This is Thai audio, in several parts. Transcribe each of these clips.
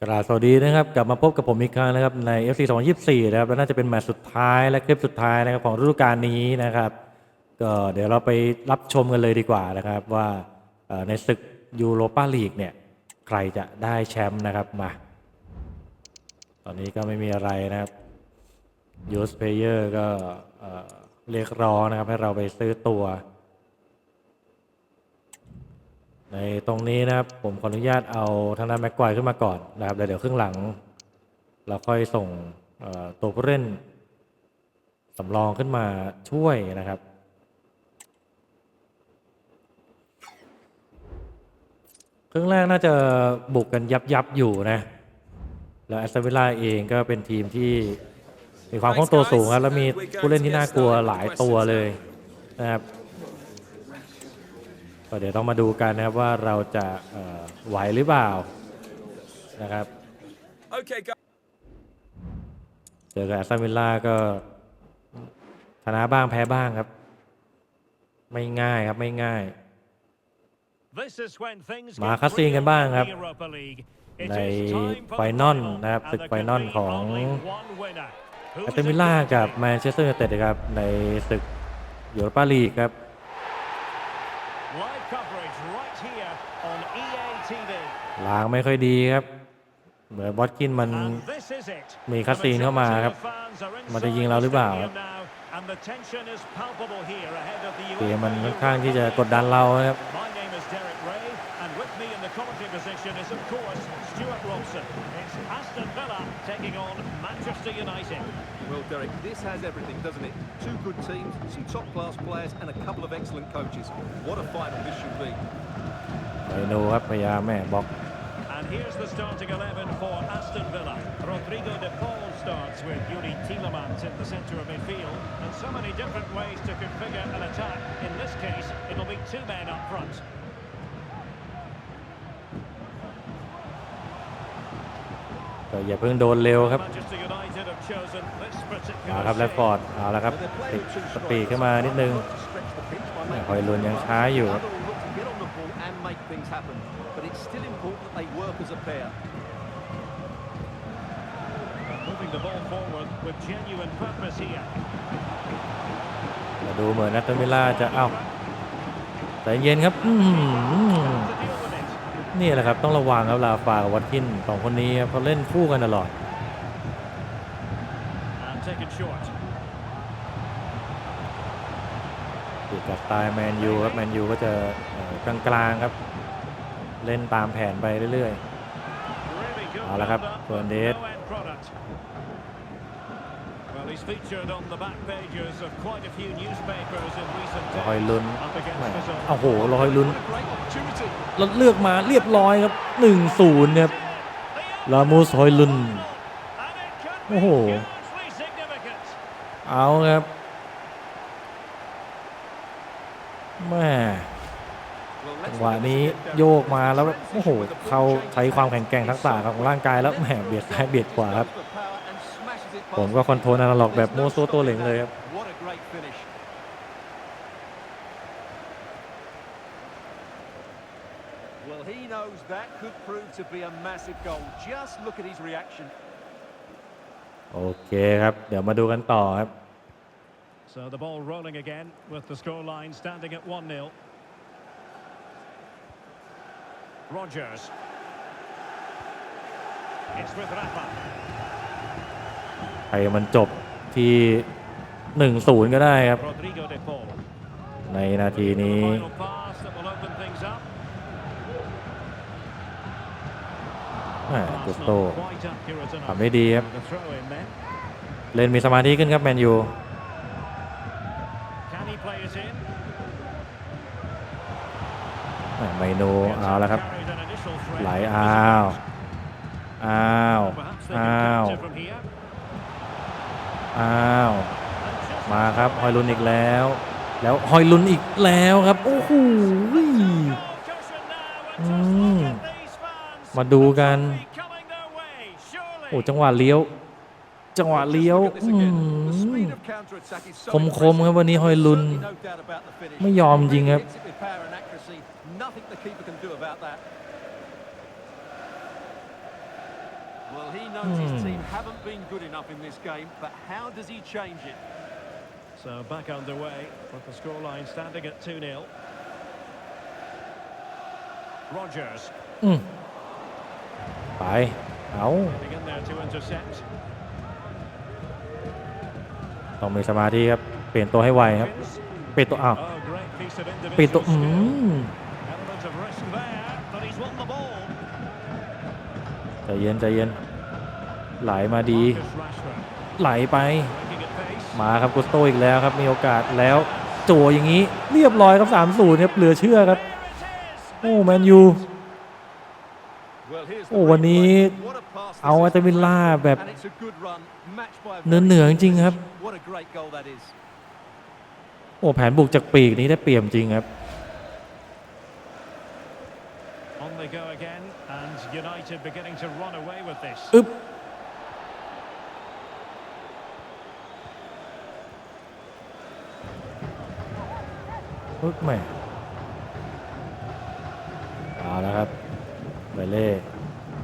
กราบสวัสดีนะครับ กลับมาพบกับผมอีกครั้งนะครับ ใน FC 2024 นะครับและน่าจะเป็นแมตช์สุดท้ายและคลิปสุดท้ายนะครับของฤดูกาลนี้นะครับ ก็เดี๋ยวเราไปรับชมกันเลยดีกว่านะครับ ว่าในศึกยูโรปาลีกเนี่ย ใครจะได้แชมป์นะครับมา ตอนนี้ก็ไม่มีอะไรนะครับยูสเพเยอร์ก็เอ่อเรียกร้องนะครับให้เราไปซื้อตัว ในตรงนี้นะครับผมขออนุญาตเอาทางด้านแม็กควายขึ้นมาก่อนนะครับแล้วเดี๋ยวครึ่งหลัง เราค่อยส่งตัวผู้เล่นสำรองขึ้นมาช่วยนะครับครึ่งแรกน่าจะบุกกันยับยับอยู่นะ แล้วแอสตันวิลล่าเองก็เป็นทีมที่มีความคล่องตัวสูงครับแล้วมีผู้เล่นที่น่ากลัวหลายตัวเลยนะครับ ก็เดี๋ยวต้องมาดูกันนะครับว่าเราจะเอ่อไหวหรือเปล่านะครับ Okay, go. เจอกับแอสตันวิลล่าก็ชนะบ้างแพ้บ้างครับ ไม่ง่ายครับไม่ง่าย มาคัสซีนกันบ้างครับ ในในไฟไฟนนออลลนะนะคครัรับบศึศึกกไฟไฟนนออลลขขอองงแอแอสสตัตันนวิวิลลล่าล่ากักับบแมนเชสเตอร์ยูไนเต็ดครับในศึกยูโรปาลีกครับ ล้างไม่ค่อยดีครับ เหมือนบอสกินมันมีคัสซีนเข้ามาครับ มัมันนจะจะยิยิงงเราเราหหรืรืออเปเปล่าล่าครับเกเกมมมัมันนค่ค่ออนนข้าข้างงที่ที่จะจะกกดดดัดันนเราเรานะครับ Well, Derek, this has everything, doesn't it? Two good teams, some top-class players, and a couple of excellent coaches. What a final this should be. ไปนูครับพยายามแม่บล็อก And here's the starting 11 for Aston Villa. Rodrigo de Paul starts with Yuri Tielemans in the centre of midfield. And so many different ways to configure an attack. In this case, it'll be two men up front. ก็อย่าเพิ่งโดนเร็วครับ Manchester United have chosen this เอา particular ครับแรดฟอร์ด shape. เอาแล้วครับ They're ติด playing two สปีด strikers. ขึ้นมานิดนึง One to stretch the pitch by แม่ making คอยลุนยังช้าอยู่ The other will look to get on the ball and make things happen. But it's still important that they work as a pair. Moving the ball forward with genuine purpose here. มาดูเหมือนนัตเตอร์มิลล่าจะเอ้าใจเย็นครับอื้อหือ To deal with it. นี่แหละครับต้องระวังครับลาฟากับวัตคินสองคนนี้ครับเขาเล่นคู่กันตลอด And taken short. ติดกับสไตล์แมนยูครับแมนยูก็จะเอ่อกลางๆครับ เล่นตามแผนไปเรื่อย Really good เอาละครับ build-up, ส่วน but เดช no end product. Well, he's featured on the back pages of quite a few newspapers in recent รอย days. ลุน Up against แม่ his own โอ้โหรอยลุน What a great opportunity. แล้วเลือกมาเรียบร้อยครับ 1-0ครับลามูสฮอยลุน And it could be โอ้โห hugely significant. เอาครับแม่ Well, จั let's งหวะ look at นี้ this again, โย Derek. กมาแล้วโอ้โห With the ball เขา changes ใช้ความแข็งแกร่งทักษะของร่างกายแล้วแหมเบียดซ้ายเบียดขวาครับ Goes for power and smashes it past ผมก็คอนโทรลอนาล็อกแบบ There's โม no โซตัวเหลง stopping เลยครับ that. What a great finish. Well, he knows that could prove to be a massive goal. Just look at his reaction. โอเคครับ เดี๋ยวมาดูกันต่อครับ So the ball rolling again with the scoreline standing at 1-0. Rogers. It's with Rafa. ใครมันจบที่ 1-0 ก็ได้ครับ Rodrigo de Paul. ในนาทีนี้ Final pass that will open things up. แหม่กุส Pass โต not quite accurate enough. ทำได้ดีครับ The throw in then. เล่นมีสมาธิขึ้นครับแมนยู Can he play it in? แหม่ไมโนเอาแล้วครับ Carried an initial threat. ไหลอ้าว อ้าว อ้าว อ้าว มาครับฮอยลุนอีกแล้ว แล้วฮอยลุนอีกแล้วครับ โอ้โหมาดูกัน โอ้จังหวะเลี้ยว จังหวะเลี้ยวคมคมครับวันนี้ฮอยลุน ไม่ยอมจริงครับ Hits it with power and accuracy. Nothing the keeper can do about that. Well, he knows his Hmm. team haven't been good enough in this game, but how does he change it? So back underway with the scoreline standing at 2-0. Rogers อืมไปเอา getting in there to intercept. ต้องมีสมาธิครับ เปลี่ยนตัวให้ไวครับ Hopkins. เปลี่ยนตัวอ้าว Oh, great piece of เปลี่ยนตัว individual อื skill. ม Element of risk there, but he's won the ball. ใจเย็นใจเย็น ไหลมาดี ไหลไป มาครับกุสโตอีกแล้วครับ มีโอกาสแล้วจั่วอย่างนี้เรียบร้อยครับ3 0ครับเหลือเชื่อครับ โอ้แมนยูโอ้วันนี้เอาอาตวิลล่าแบบ And it's a good run, matched by a เนื้อเหนือจริงครับ โอ้แผนบุกจากปีกนี้ได้เปรียบจริงครับ On they go again, and United beginning to run away with this. อึ๊บอึ๊บแหม่เอาแล้วครับไปเล่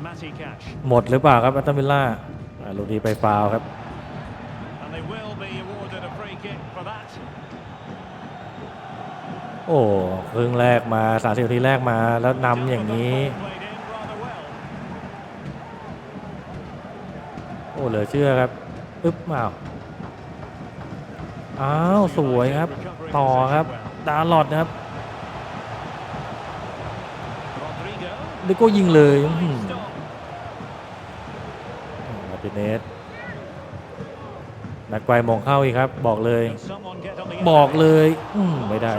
Matty Cash. หมดหรือเปล่าครับอัตตมิลล่าอ่าลูกนี้ไปฟาวล์ครับ And they will be awarded a free kick for that. โอ้ครึ่งแรกมา 30นาทีแรกมาแล้วนำอย่างนี้ Played in rather well. โอ้เหลือเชื่อครับอึ๊บอ้าวอ้าวสวยครับ ต่อครับ ดาลอดนะครับ Rodrigo. ลิโก้ยิงเลยมาติเนสนักไกวมองเข้าอีกครับ บอกเลย บอกเลยอืมไม่ได้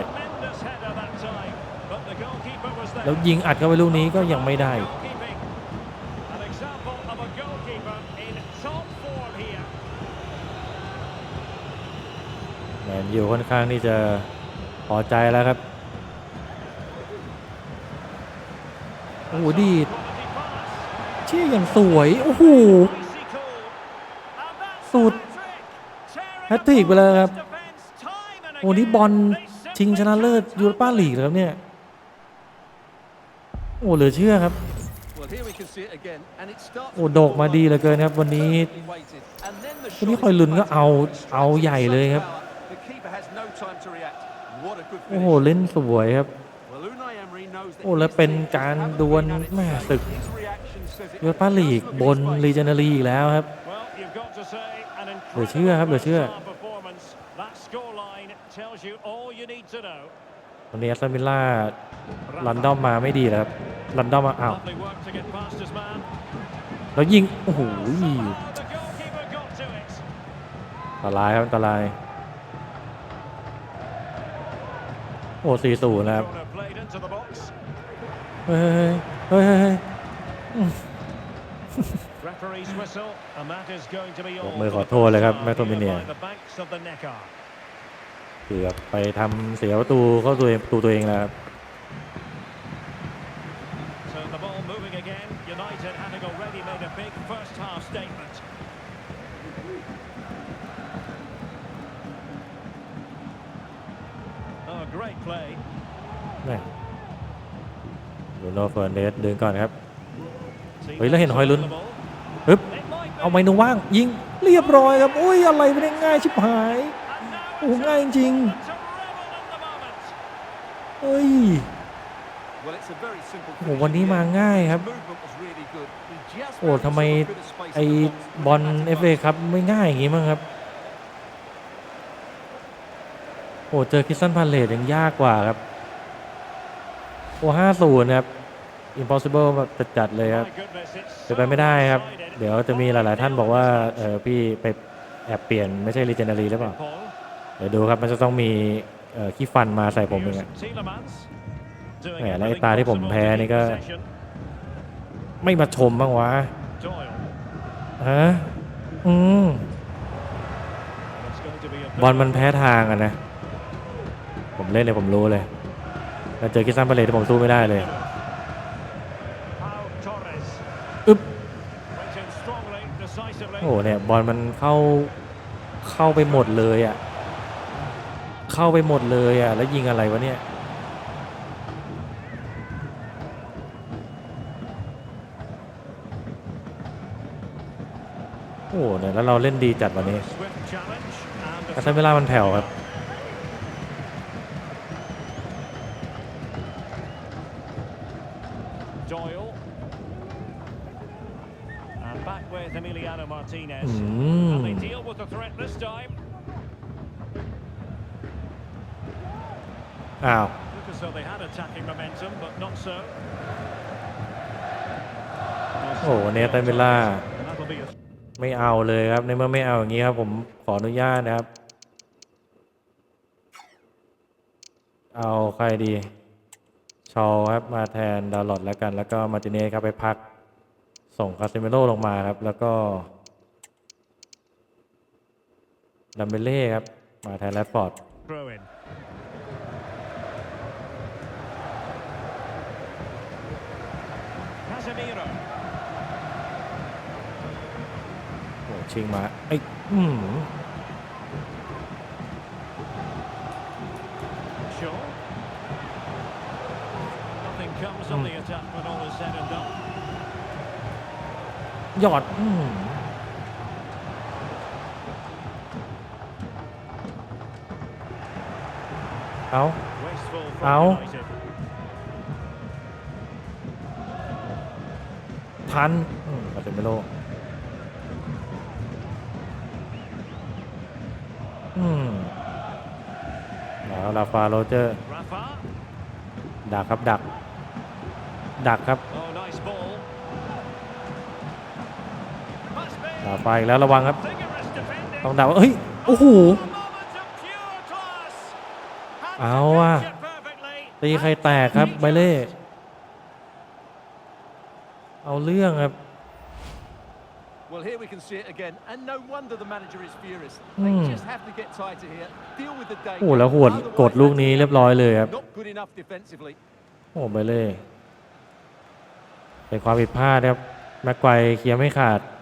แล้วยิงอัดเข้าไปลูกนี้ก็ยังไม่ได้ Goalkeeping. An example of a goalkeeper in top form here. อยู่ค่อนข้างที่จะพอใจแล้วครับโอ้โหดีดเชี่ยอย่างสวย โอ้โหสุดแฮตติกไปเลยครับโอ้นี่บอลชิงชนะเลิศยูโรป้าลีกแล้วเนี่ย โอ้เหลือเชื่อครับ โอ้โดกมาดีเหลือเกินครับ วันนี้วันนี้คอยลุนก็เอาเอาใหญ่เลยครับ โอ้โห finish. เล่นสวยครับ Well, Unai Emery knows that โอ้แล้ว his เป็น team just การ haven't ดวล been at it แม่ today. ศึก His reaction says it ยูโรปาลีก Just look at บ his น face. ลีเจน a รีอีกแล้วครับ Well, you've got to say an เหลือเชื่อครับ incredible เหลือเชื่อ first-half performance. That scoreline tells you all you need to know. วันนี้แอสตันวิลล่าลันดอมมาไม่ดีแล้วครับลันดอมมาอ้าว Lovely work to get past his man. แล้วยิง โอ้โห Somehow the goalkeeper got to it. อันตรายครับอันตราย โอ้สี่ศูนย์นะครับ Corner played into the box. เฮ้ยเฮ้ยเฮ้ยเฮ้ย Referee's whistle, and that is going to be ย all. กมือ for ขอ the โทษเลยครับ first แม half คโทมิเนีย here by the banks of the Neckar. เกือบไปทำเสียประตูเข้าตัวเองประตูตัวเองแล้วครับ So the ball moving again. United having already made a big first half statement. Oh, great play. แม่ลูโน่เฟอร์เนสเดินก่อนครับ Team เฮ้ย แล้วเห็น members ฮอยลุน on the ball. ปึ๊บ It might เอา be. ไมนูว่าง ยิงเรียบร้อยครับอุ้ยอะไรไม่ได้ง่ายชิบหาย And now โอ้ it's ง่ายจริง to revel in the moment. เฮ้ย Well, it's a very simple โอ้โห finish วันนี้ in the มา end. ง่ายครับ His movement was really good. He just โอ้ found ทำไม himself a bit of space ไอ in the box. บอล That's เอฟเอครับไม่ง่ายอย่างงี้มั้งครับ โอ้เจอคิสตันพาเลตยังยากกว่าครับ โอ้ห้าศูนย์ครับ impossible แบบจัดๆเลยครับ My goodness, it's เป็นไปไม่ได้ครับ เดี๋ยวจะมีหลาย ๆ ท่านบอกว่าเออพี่ไปแอบเปลี่ยนไม่ใช่รีเจน a รีหรือเปล่า เดี๋ยวดูครับมันจะต้องมีขี้ฟันมาใส่ผมเองแหมแล้วไอ้ตาที่ผมแพ้นี่ก็ ไม่มาชมบ้างวะฮะอืมบอลมันแพ้ทางอะนะ ผมเล่นเนี่ยผมรู้เลยแล้วเจอคิสซันพาเลตที่ผมสู้ไม่ได้เลย Pau Torres. อึ๊บ Went in strongly, decisively. โอ้โหเนี่ยบอลมันเข้าเข้าไปหมดเลยอะเข้าไปหมดเลยอะแล้วยิงอะไรวะเนี่ยโโอ้เนี่ยแล้วเราเล่นดีจัดวันนี้ Swift challenge and แต่ถ้าเวลามันแผ่วครับ Doyle. And back with Emiliano Martinez. อืม And they deal with the threat this time. อ้าว Look as though they had attacking momentum, but not so. โอ้วันนี้เตนเวลา That'll be a ไม่เอาเลยครับ ในเมื่อไม่เอาอย่างนี้ครับ ผมขออนุญาตนะครับ เอาใครดี ชอลครับมาแทนดาวน์โหลดแล้วกัน แล้วก็มาร์ติเนสครับไปพัก ส่งคาเซเมโรลงมาครับ แล้วก็ดัมเบเล่ครับ มาแทนแรดฟอร์ด throw in. Casemiro. โอ้ชิงมาไอ้ยอืม Shaw. Nothing comes of the attack when all is said and done. หยอดอืมเอาทันมาเซเมโรอืมแล้วลาฟาโรเจอร์ ดักครับดัก ดักครับ Must be ลาฟาอีกแล้วระวังครับ vigorous defending. ต้องดักว่าเฮ้ย โอ้โห A moment of pure class. Had to Áo à. catch it perfectly. ตีใครแตกครับไบเล่ เอาเรื่องครับ Well, here we can see it again, and no wonder the manager is furious. They Hmm. just have to get tighter here, deal with the danger. โอ้แล้วหวด Otherwise, กดลูก that's นี้ it. เรียบร้อยเลยครับ Not good enough defensively. โอ้ไบเล่เป็นความผิดพลาดครับแม็กไกวเคลียร์ไม่ขาด A glut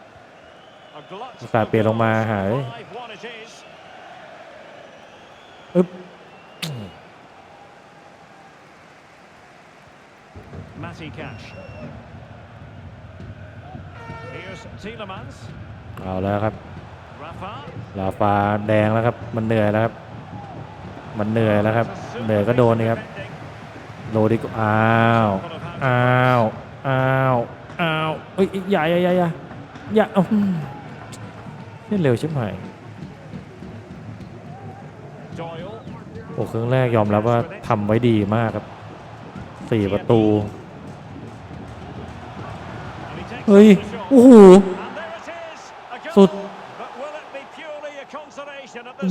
อุตส่าห์เปลี่ยนลงมาหา of เอ้ย5-1 it is. อึ๊บ Matty Cash. Here's Tielemans. เอาแล้วครับ Rafa. ลาฟาแดงแล้วครับ มันเหนื่อยแล้วครับ มันเหนื่อยแล้วครับ เหนื่อยก็โดนนี่ครับโรดิโกอ้าวอ้าวอ้าวอ้าวเอ้ยอย่าอย่าอย่าอย่าอย่าเอาอืมเล่ นเร็วชิบหายโอ้ครึ่งแรกยอมรับว่าทำไว้ดีมากครับสี่ประตู เฮ้ย โอ้โห สุด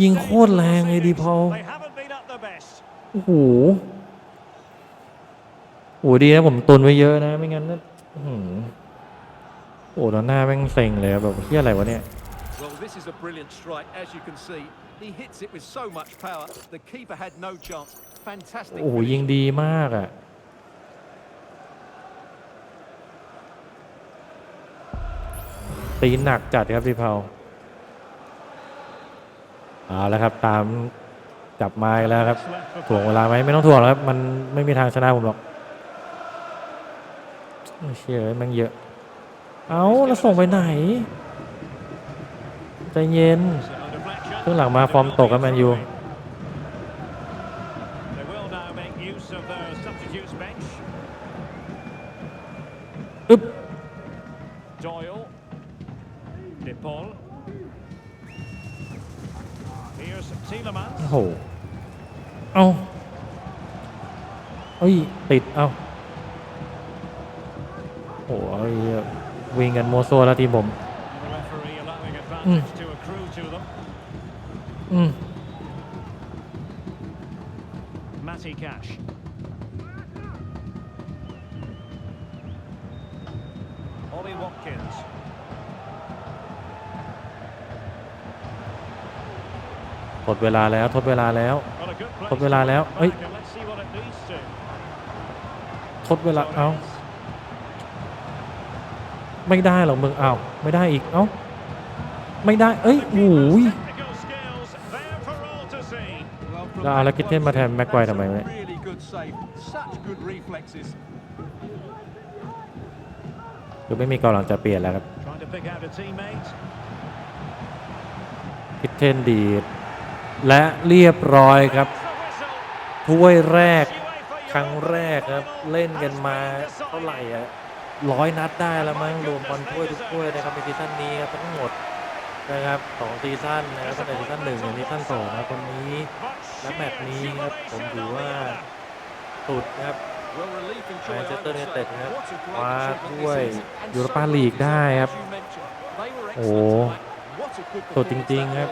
ยิงโคตรแรงเลยดีพอโอ้โหโอ้ดีนะผมตุนไว้เยอะนะ ไม่งั้นนะอื้อหือโอ้แล้วหน้าแม่งเซ็งเลยแบบเฮียอะไรวะเนี่ย Well, this is a brilliant strike, as you can see. He hits it with so much power. The keeper had no chance. Fantastic. โอ้โห finish. ยิงดีมากอะ ตีหนักจัดครับพี่เผาเอาแล้วครับ ตามกลับมาอีกแล้วครับ Left for ถ่วงเวลาไหมไม่ต้องถ่วงแล้วครับ มันไม่มีทางชนะผมหรอกโอ้ยเชื่อแม่งเยอะ เอาแล้วส่งไปไหน ใจเย็น So a deflection. ครึ่งหลังมาฟอร์มตกครับแมนยู They will now make use of their substitutes bench. อึ๊บ Doyle. De Paul. Here's Tielemans. โอ้โห เอาเอ้ย ติด เอาโอ้โหเอ้ยวิ่งกันโมวซัวแล้วทีมผม The referee Cash. Ollie Watkins. ทดเวลาแล้วทดเวลาแล้ว Well, a good place ทดเวลาแล้ว to เอ้ย back and let's see what it leads to. ทดเวลาเอาไม่ได้หรอกมึงเอาไม่ได้อีกเอาไม่ได้ เอ้ยโอ้ย Well, from แล้วเอาแล้ว that คิดเทนมาแทน point, แม็กไกว that's ทำไม a วะเนี่ย Really good save. Such good reflexes. คือไม่มีกองหลังจะเปลี่ยนแล้วครับ Trying to pick out a teammate. คิดเทนดีดและเรียบร้อยครับถ้วยแรกครั้งแรกครับเล่นกันมาเท่าไหร่อะร้อยนัดได้แล้วมั้งรวมบอลถ้วยทุกถ้วยนะครับในซีซั่นนี้ครับทั้งหมด นะครับสองซีซันนะครับตั้งแต่ซีซันหนึ่งถึงซีซันสองนะครับคนนี้และแมตช์นี้ครับผมถือว่าสุดครับแมนเชสเตอร์ยูไนเต็ดนะครับว้าด้วยยูโรปาลีกได้ครับ โอ้สุดจริงๆครับ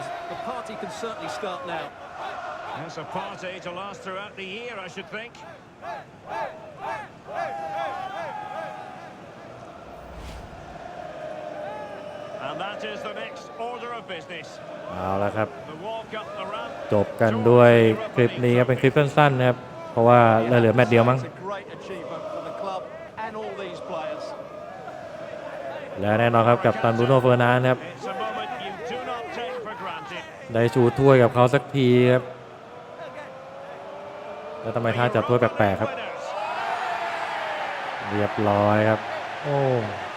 That's a party to last. That is the next order of business. เอาละครับ The walk up the ramp. จบกันด้วยคลิปนี้ครับเป็นคลิปสั้นๆนะครับ เพราะว่าเหลือแมตช์เดียวมั้ง It's a great achievement for the club and all these players. และแน่นอนครับกับตันบรูโน่เฟอร์นานด์ครับ It's a moment you do not take for granted. ได้ชูถ้วยกับเขาสักทีครับ แล้วทำไมท่าจับถ้วยแปลกๆครับ Winners. เรียบร้อยครับ โอ้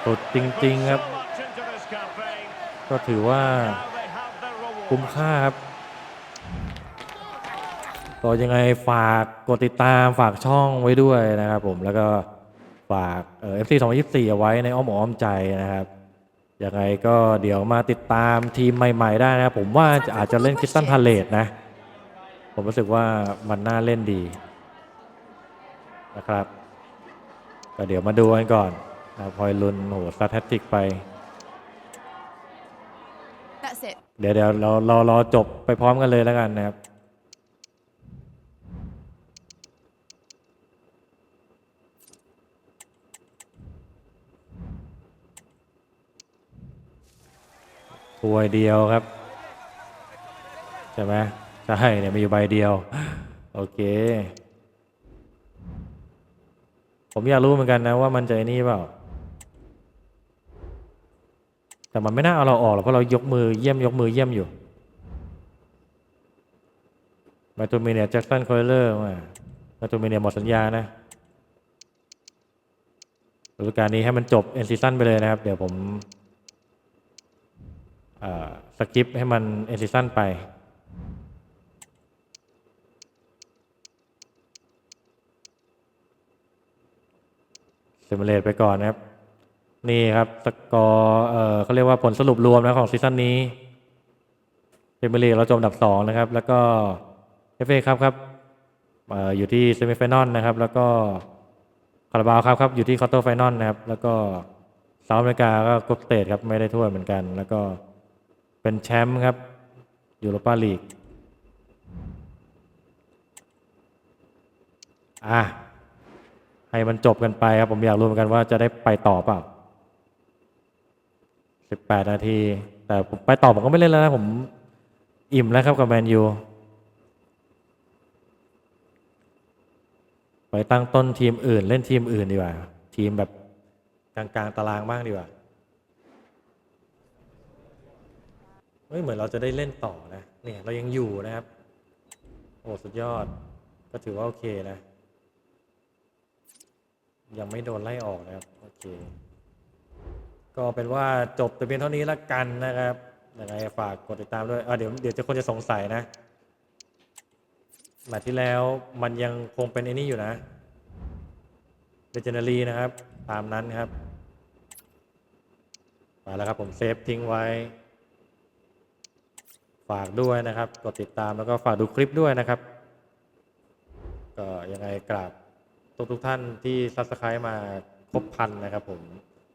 สุดจริง ๆ ครับ So much into this campaign. ก็ถือว่าคุ้มค่าครับก็ยังไงฝากกดติดตามฝากช่องไว้ด้วยนะครับผมแล้วก็ฝากเอ่อฟซี2024เอาไว้ในอ้อมอกอ้อมใจนะครับยังไงก็เดี๋ยวมาติดตามทีมใหม่ ๆ ได้นะครับผมว่าจะอาจจะเล่นคิสตันพาเลตนะ ผมรู้สึกว่ามันน่าเล่นดีนะครับก็เดี๋ยวมาดูกันก่อนนะครับพลอยลุนโหสตาร์ทติกไป That's it. เดี๋ยวเดี๋ยวเราเรารอจบไปพร้อมกันเลยแล้วกันนะครับถ้วยเดียวครับ ใช่ไหมใช่เนี่ยมีอยู่ใบเดียว โอเค ผมอยากรู้เหมือนกันนะว่ามันจะนี่เปล่า แต่มันไม่น่าเอาเราออกหรอกเพราะเรายกมือเยี่ยมยกมือเยี่ยมอยู่มาตูมิเนียแจ็คสันคอยเลอร์มามาตูมิเนียหมดสัญญานะฤดูกาลนี้ให้มันจบเอ็นซีซันไปเลยนะครับ เดี๋ยวผมสกิปให้มันเอ็นซีซันไปเซมเลตไปก่อนนะครับ นี่ครับสกอร์เออเขาเรียกว่าผลสรุปรวมนะของซีซั่นนี้พรีเมียร์ลีกเราจบอันดับ2นะครับ แล้วก็เอฟเอครับครับเอออยู่ที่เซมิไฟนอลนะครับ แล้วก็คาราบาวครับครับอยู่ที่ควอเตอร์ไฟนอลนะครับ แล้วก็เซาท์อเมริกาก็กรุ๊ปเตทครับไม่ได้ถ้วยเหมือนกัน แล้วก็เป็นแชมป์ครับยูโรปาลีกอะให้มันจบกันไปครับผมอยากรู้เหมือนกันว่าจะได้ไปต่อเปล่า 18นาที แต่ผมไปต่อผมก็ไม่เล่นแล้วนะ ผมอิ่มแล้วครับกับแมนยูไปตั้งต้นทีมอื่น เล่นทีมอื่นดีกว่า ทีมแบบกลางๆตารางบ้างดีกว่าเฮ้ยเหมือนเราจะได้เล่นต่อนะเนี่ยเรายังอยู่นะครับ โอ้สุดยอด ก็ถือว่าโอเคนะ ยังไม่โดนไล่ออกนะครับ โอเค ก็เป็นว่าจบแต่เพียงเท่านี้ละกันนะครับยังไงฝากกดติดตามด้วยเดี๋ยวเดี๋ยวจะคนจะสงสัยนะแมตช์ที่แล้วมันยังคงเป็นไอ้นี่อยู่นะเ e เจเนอรีนะครับ ตามนั้นครับไปแล้วครับผมเซฟทิ้งไว้ ฝากด้วยนะครับ กดติดตามแล้วก็ฝากดูคลิปด้วยนะครับ ก็ยังไงกราบทุกทุกท่านที่ซับสไครต์มาครบพันนะครับผม